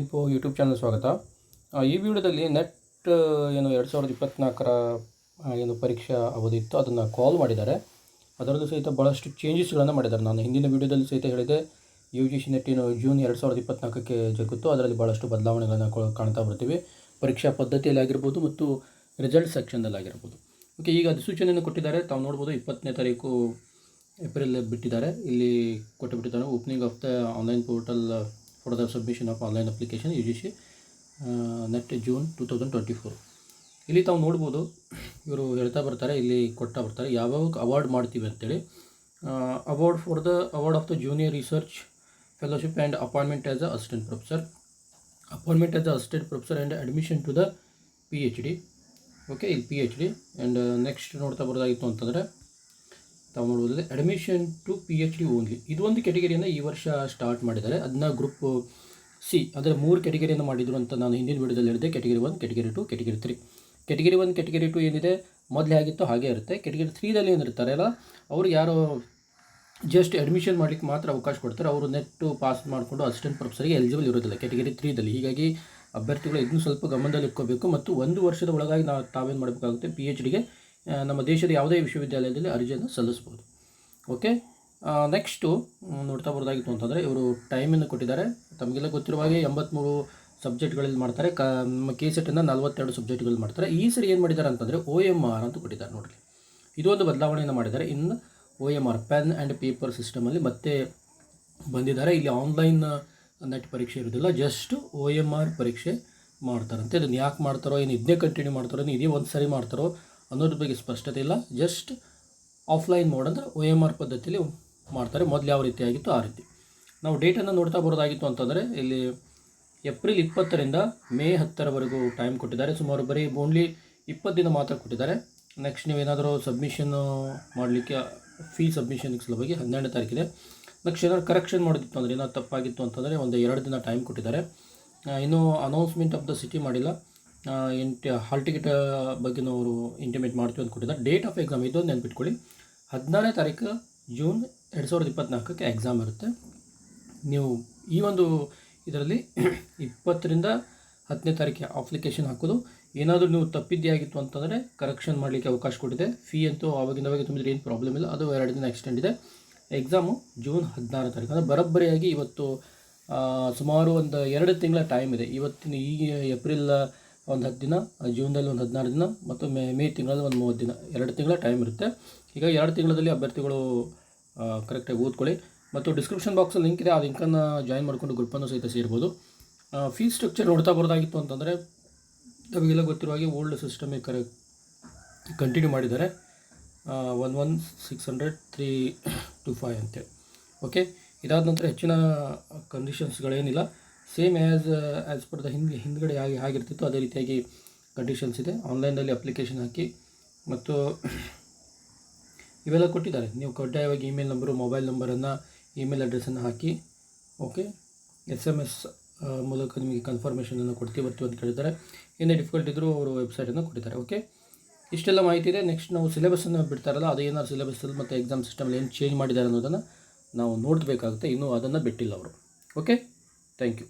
Info YouTube channel ಸ್ವಾಗತ. ಈ ವಿಡಿಯೋದಲ್ಲಿ ನೆಟ್ ಏನು ಎರಡು ಸಾವಿರದ ಇಪ್ಪತ್ತ್ನಾಲ್ಕರ ಏನು ಪರೀಕ್ಷಾ ಅವಧಿ ಇತ್ತು, ಅದನ್ನು ಕಾಲ್ ಮಾಡಿದ್ದಾರೆ. ಅದರಲ್ಲೂ ಸಹಿತ ಭಾಳಷ್ಟು ಚೇಂಜಸ್ಗಳನ್ನು ಮಾಡಿದ್ದಾರೆ. ನಾನು ಹಿಂದಿನ ವಿಡಿಯೋದಲ್ಲಿ ಸಹಿತ ಹೇಳಿದೆ ಯು ಜಿ ಸಿ ನೆಟ್ ಏನು ಜೂನ್ ಎರಡು ಸಾವಿರದ ಇಪ್ಪತ್ತ್ನಾಲ್ಕಕ್ಕೆ ಜಗತ್ತು ಅದರಲ್ಲಿ ಭಾಳಷ್ಟು ಬದಲಾವಣೆಗಳನ್ನು ಕಾಣ್ತಾ ಬರ್ತೀವಿ. ಪರೀಕ್ಷಾ ಪದ್ಧತಿಯಲ್ಲಿ ಆಗಿರ್ಬೋದು ಮತ್ತು ರಿಸಲ್ಟ್ ಸೆಕ್ಷನ್ದಲ್ಲಿ ಆಗಿರ್ಬೋದು. ಓಕೆ ಈಗ ಅಧಿಸೂಚನೆಯನ್ನು ಕೊಟ್ಟಿದ್ದಾರೆ. ತಾವು ನೋಡ್ಬೋದು ಇಪ್ಪತ್ತನೇ ತಾರೀಕು ಏಪ್ರಿಲ್ ಬಿಟ್ಟಿದ್ದಾರೆ. ಇಲ್ಲಿ ಕೊಟ್ಟು ಬಿಟ್ಟಿದ್ದಾರೆ opening of the online portal for the submission of online application UGC net June two thousand twenty four ಇಲ್ಲಿ ತಾವು ನೋಡ್ಬೋದು, ಇವರು ಹೇಳ್ತಾ ಬರ್ತಾರೆ, ಇಲ್ಲಿ ಕೊಟ್ಟಾ ಬರ್ತಾರೆ, ಯಾವಾಗ ಅವಾರ್ಡ್ ಮಾಡ್ತೀವಿ ಅಂತೇಳಿ. Award for the award of the junior research fellowship and appointment as a assistant professor appointment as a assistant professor and admission to the P H D okay ಇಲ್ಲಿ P H D and next ನೋಡ್ತಾ ಬರೋದಾಗಿತ್ತು ಅಂತಂದರೆ ನೋಡುವುದಿದೆ admission to P H D only ಇದೊಂದು ಕ್ಯಾಟಗರಿಯನ್ನು ಈ ವರ್ಷ start ಮಾಡಿದ್ದಾರೆ. ಅದನ್ನ ಗ್ರೂಪ್ ಸಿ ಅಂದರೆ ಮೂರು ಕೆಟಗರಿಯನ್ನು ಮಾಡಿದ್ರು ಅಂತ ನಾನು ಹಿಂದಿನ ವಿಡಿಯೋದಲ್ಲಿ ಹೇಳಿದೆ category one category two category three category one category two ಏನಿದೆ? ಮೊದಲೇ ಆಗಿತ್ತು, ಹಾಗೇ ಇರುತ್ತೆ. ಕೆಟಗರಿ ತ್ರೀದಲ್ಲಿ ಏನಿರ್ತಾರಲ್ಲ ಅವರು ಯಾರು ಜಸ್ಟ್ ಅಡ್ಮಿಷನ್ ಮಾಡಲಿಕ್ಕೆ ಮಾತ್ರ ಅವಕಾಶ ಕೊಡ್ತಾರೆ. ಅವರು ನೆಟ್ಟು ಪಾಸ್ ಮಾಡಿಕೊಂಡು ಅಸಿಸ್ಟೆಂಟ್ ಪ್ರೊಫೆಸರ್ಗೆ ಎಲಿಜಿಬಲ್ ಇರೋದಿಲ್ಲ ಕೆಟಗರಿ ತ್ರೀದಲ್ಲಿ ಹೀಗಾಗಿ ಅಭ್ಯರ್ಥಿಗಳು ಇದನ್ನು ಸ್ವಲ್ಪ ಗಮನದಲ್ಲಿ ಇಟ್ಕೋಬೇಕು ಮತ್ತು ಒಂದು ವರ್ಷದ ಒಳಗಾಗಿ ನಾವು ತಾವೇನು ಮಾಡಬೇಕಾಗುತ್ತೆ? ಪಿ ಎಚ್ ಡಿಗೆ ನಮ್ಮ ದೇಶದ ಯಾವುದೇ ವಿಶ್ವವಿದ್ಯಾಲಯದಲ್ಲಿ ಅರ್ಜಿಯನ್ನು ಸಲ್ಲಿಸ್ಬೋದು. ಓಕೆ ನೆಕ್ಸ್ಟು ನೋಡ್ತಾ ಬರೋದಾಗಿತ್ತು ಅಂತಂದರೆ ಇವರು ಟೈಮನ್ನು ಕೊಟ್ಟಿದ್ದಾರೆ. ತಮಗೆಲ್ಲ ಗೊತ್ತಿರುವ ಹಾಗೆ ಎಂಬತ್ತ್ಮೂರು ಸಬ್ಜೆಕ್ಟ್ಗಳಲ್ಲಿ ಮಾಡ್ತಾರೆ. ಕ, ನಮ್ಮ ಕೆ ಸೆಟ್ಟಿಂದ ನಲ್ವತ್ತೆರಡು ಸಬ್ಜೆಕ್ಟ್ಗಳು ಮಾಡ್ತಾರೆ. ಈ ಸರಿ ಏನು ಮಾಡಿದ್ದಾರೆ ಅಂತಂದರೆ ಒ ಎಂ ಆರ್ ಅಂತ ಕೊಟ್ಟಿದ್ದಾರೆ ನೋಡಿರಿ. ಇದೊಂದು ಬದಲಾವಣೆಯನ್ನು ಮಾಡಿದ್ದಾರೆ. ಇನ್ನು O M R pen and paper ಸಿಸ್ಟಮಲ್ಲಿ ಮತ್ತೆ ಬಂದಿದ್ದಾರೆ. ಇಲ್ಲಿ ಆನ್ಲೈನ್ ನೆಟ್ ಪರೀಕ್ಷೆ ಇರೋದಿಲ್ಲ ಜಸ್ಟ್ ಒ ಎಂ ಆರ್ ಪರೀಕ್ಷೆ ಮಾಡ್ತಾರಂತೆ. ಅದನ್ನು ಯಾಕೆ ಮಾಡ್ತಾರೋ, ಏನು ಇದನ್ನೇ ಕಂಟಿನ್ಯೂ ಮಾಡ್ತಾರೋ ಇದೇ ಒಂದು ಸರಿ ಮಾಡ್ತಾರೋ ಅನ್ನೋದ್ರ ಬಗ್ಗೆ ಸ್ಪಷ್ಟತೆ ಇಲ್ಲ. ಜಸ್ಟ್ ಆಫ್ಲೈನ್ ಮೋಡ್ ಅಂದರೆ ಒ ಎಂ ಆರ್ ಪದ್ಧತಿಯಲ್ಲಿ ಮಾಡ್ತಾರೆ. ಮೊದಲು ಯಾವ ರೀತಿ ಆಗಿತ್ತು ಆ ರೀತಿ. ನಾವು ಡೇಟನ್ನು ನೋಡ್ತಾ ಬರೋದಾಗಿತ್ತು ಅಂತಂದರೆ ಇಲ್ಲಿ ಏಪ್ರಿಲ್ ಇಪ್ಪತ್ತರಿಂದ ಮೇ ಹತ್ತರವರೆಗೂ ಟೈಮ್ ಕೊಟ್ಟಿದ್ದಾರೆ. ಸುಮಾರು ಬರೀ ಓನ್ಲಿ ಇಪ್ಪತ್ತು ದಿನ ಮಾತ್ರ ಕೊಟ್ಟಿದ್ದಾರೆ. ನೆಕ್ಸ್ಟ್ ನೀವೇನಾದರೂ ಸಬ್ಮಿಷನ್ನು ಮಾಡಲಿಕ್ಕೆ ಫೀ ಸಬ್ಮಿಷನ್ ಸಲುವಾಗಿ ಹನ್ನೆರಡನೇ ತಾರೀಕಿದೆ. ನೆಕ್ಸ್ಟ್ ಏನಾದ್ರು ಕರೆಕ್ಷನ್ ಮಾಡೋದಿತ್ತು ಅಂದರೆ, ಏನಾದ್ರು ತಪ್ಪಾಗಿತ್ತು ಅಂತಂದರೆ ಒಂದು ಎರಡು ದಿನ ಟೈಮ್ ಕೊಟ್ಟಿದ್ದಾರೆ. ಇನ್ನೂ ಅನೌನ್ಸ್ಮೆಂಟ್ ಆಫ್ ದ ಸಿಟಿ ಮಾಡಿಲ್ಲ. ಇಂಟಿ ಹಾಲ್ ಟಿಕೆಟ್ ಬಗ್ಗೆನೂ ಅವರು ಇಂಟಿಮೇಟ್ ಮಾಡ್ತೀವಿ ಅಂತ ಕೊಟ್ಟಿದ್ದಾರೆ. ಡೇಟ್ ಆಫ್ ಎಕ್ಸಾಮ್ ಇದೊಂದು ನೆನ್ಪಿಟ್ಕೊಳ್ಳಿ. ಹದಿನಾರನೇ ತಾರೀಕು ಜೂನ್ ಎರಡು ಸಾವಿರದ ಇಪ್ಪತ್ತ್ನಾಲ್ಕಕ್ಕೆ ಎಕ್ಸಾಮ್ ಇರುತ್ತೆ. ನೀವು ಈ ಒಂದು ಇದರಲ್ಲಿ ಇಪ್ಪತ್ತರಿಂದ ಹತ್ತನೇ ತಾರೀಕಿಗೆ ಅಪ್ಲಿಕೇಶನ್ ಹಾಕೋದು. ಏನಾದರೂ ನೀವು ತಪ್ಪಿದ್ದೇ ಆಗಿತ್ತು ಅಂತಂದರೆ ಕರೆಕ್ಷನ್ ಮಾಡಲಿಕ್ಕೆ ಅವಕಾಶ ಕೊಟ್ಟಿದೆ. ಫೀ ಅಂತೂ ಆವಾಗಿಂದ ಅವಾಗ ತುಂಬಿದ್ರೆ ಏನು ಪ್ರಾಬ್ಲಮ್ ಇಲ್ಲ. ಅದು ಎರಡು ದಿನ ಎಕ್ಸ್ಟೆಂಡ್ ಇದೆ. ಎಕ್ಸಾಮು ಜೂನ್ ಹದಿನಾರು ತಾರೀಕು ಅಂದರೆ ಬರೋಬ್ಬರಿಯಾಗಿ ಇವತ್ತು ಸುಮಾರು ಒಂದು ಎರಡು ತಿಂಗಳ ಟೈಮ್ ಇದೆ. ಇವತ್ತಿನ ಈ ಏಪ್ರಿಲ್ ಒಂದು ಹತ್ತು ದಿನ ಜೂನ್ದಲ್ಲಿ ಒಂದು ಹದಿನಾರು ದಿನ, ಮತ್ತು ಮೇ ಮೇ ತಿಂಗಳಲ್ಲಿ ಒಂದು ಮೂವತ್ತು ದಿನ. ಎರಡು ತಿಂಗಳ ಟೈಮ್ ಇರುತ್ತೆ. ಈಗ ಎರಡು ತಿಂಗಳಲ್ಲಿ ಅಭ್ಯರ್ಥಿಗಳು ಕರೆಕ್ಟಾಗಿ ಓದ್ಕೊಳ್ಳಿ. ಮತ್ತು ಡಿಸ್ಕ್ರಿಪ್ಷನ್ ಬಾಕ್ಸಲ್ಲಿ ಲಿಂಕ್ ಇದೆ. ಆ ಲಿಂಕನ್ನು ಜಾಯಿನ್ ಮಾಡಿಕೊಂಡು ಗ್ರೂಪನ್ನು ಸಹಿತ ಸೇರ್ಬೋದು. ಫೀಸ್ ಸ್ಟ್ರಕ್ಚರ್ ನೋಡ್ತಾ ಬರೋದಾಗಿತ್ತು ಅಂತಂದರೆ, ನಮಗೆಲ್ಲ ಗೊತ್ತಿರೋ ಹಾಗೆ ಓಲ್ಡ್ ಸಿಸ್ಟಮೇ ಕರೆ ಕಂಟಿನ್ಯೂ ಮಾಡಿದ್ದಾರೆ. One one six hundred three two five ಅಂತೇಳಿ ಓಕೆ ಇದಾದ ನಂತರ ಹೆಚ್ಚಿನ ಕಂಡೀಷನ್ಸ್ಗಳೇನಿಲ್ಲ same as as per the ಹಿಂದೆ, ಹಿಂದ್ಗಡೆ ಹೇಗೆ ಆಗಿರ್ತಿತ್ತು, ಅದೇ ರೀತಿಯಾಗಿ ಕಂಡೀಷನ್ಸ್ ಇದೆ. ಆನ್ಲೈನಲ್ಲಿ ಅಪ್ಲಿಕೇಶನ್ ಹಾಕಿ ಮತ್ತು ಇವೆಲ್ಲ ಕೊಟ್ಟಿದ್ದಾರೆ. ನೀವು ಕಡ್ಡಾಯವಾಗಿ ಇಮೇಲ್ ನಂಬರು ಮೊಬೈಲ್ ನಂಬರನ್ನು ಇಮೇಲ್ ಅಡ್ರೆಸ್ಸನ್ನು ಹಾಕಿ ಓಕೆ ಎಸ್ ಎಂ ಎಸ್ ಮೂಲಕ ನಿಮಗೆ ಕನ್ಫರ್ಮೇಷನನ್ನು ಕೊಡ್ತೀವಿ, ಬರ್ತೀವಿ ಅಂತ ಕೇಳಿದ್ದಾರೆ ಏನೇ ಡಿಫಿಕಲ್ಟ್ ಇದ್ದರೂ ಅವರು ವೆಬ್ಸೈಟನ್ನು ಕೊಟ್ಟಿದ್ದಾರೆ ಓಕೆ ಇಷ್ಟೆಲ್ಲ ಮಾಹಿತಿ ಇದೆ. ನೆಕ್ಸ್ಟ್ ನಾವು ಸಿಲೆಬಸ್ಸನ್ನು ಬಿಡ್ತಾರಲ್ಲ, ಅದು ಏನಾದ್ರು ಸಿಲೆಬಸ್ಸಲ್ಲಿ ಮತ್ತು ಎಕ್ಸಾಮ್ ಸಿಸ್ಟಮಲ್ಲಿ ಏನು ಚೇಂಜ್ ಮಾಡಿದ್ದಾರೆ ಅನ್ನೋದನ್ನು ನಾವು ನೋಡಬೇಕಾಗುತ್ತೆ. ಇನ್ನೂ ಅದನ್ನು ಬಿಟ್ಟಿಲ್ಲ ಅವರು ಓಕೆ ಥ್ಯಾಂಕ್ ಯು